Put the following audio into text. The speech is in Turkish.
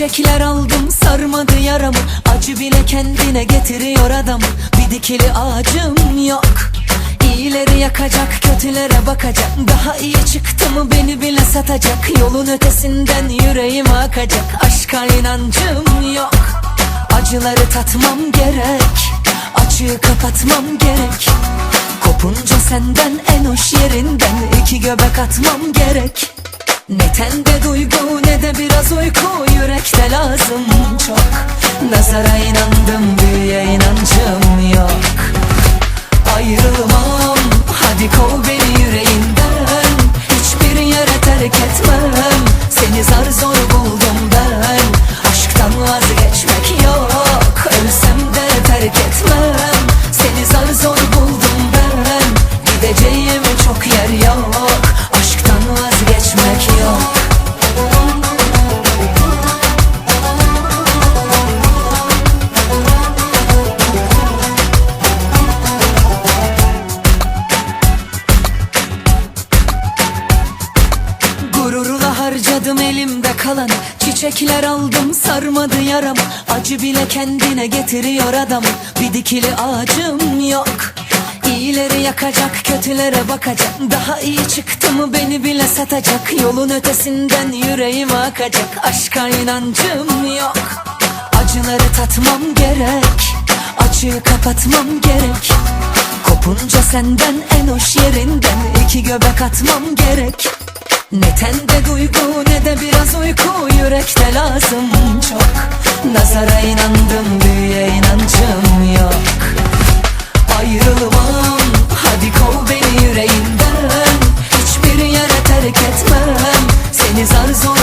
Çiçekler aldım sarmadı yaramı. Acı bile kendine getiriyor adamı. Bir dikili ağacım yok. İyileri yakacak kötülere bakacak. Daha iyi çıktı mı beni bile satacak. Yolun ötesinden yüreğim akacak. Aşka inancım yok. Acıları tatmam gerek. Açığı kapatmam gerek. Kopunca senden en hoş yerinden iki göbek atmam gerek Ne tende duygu ne de biraz uyku. Yürekte lazım çok. Nazara inandım büyüye inancım yok. Ayrılmam hadi kov beni yüreğinden Hiçbir yere terk etmem. Seni zar zor buldum ben. Aşktan vazgeçmek yok. Ölsem de terk etmem. Seni zar zor buldum ben. Gideceğim çok yer yok harcadım elimde kalanı. Çiçekler aldım sarmadı yaramı. Acı bile kendine getiriyor adamı. Bir dikili ağacım yok. İyileri yakacak kötülere bakacak. Daha iyi çıktı mı beni bile satacak. Yolun ötesinden yüreğim akacak. Aşka inancım yok. Acıları tatmam gerek. Açığı kapatmam gerek. Kopunca senden en hoş yerinden iki göbek atmam gerek Ne tende duygu ne de biraz uyku. Yürekte lazım çok. Nazara inandım büyüye inancım yok. Ayrılmam hadi kov beni yüreğinden Hiçbir yere terk etmem. Seni zar zor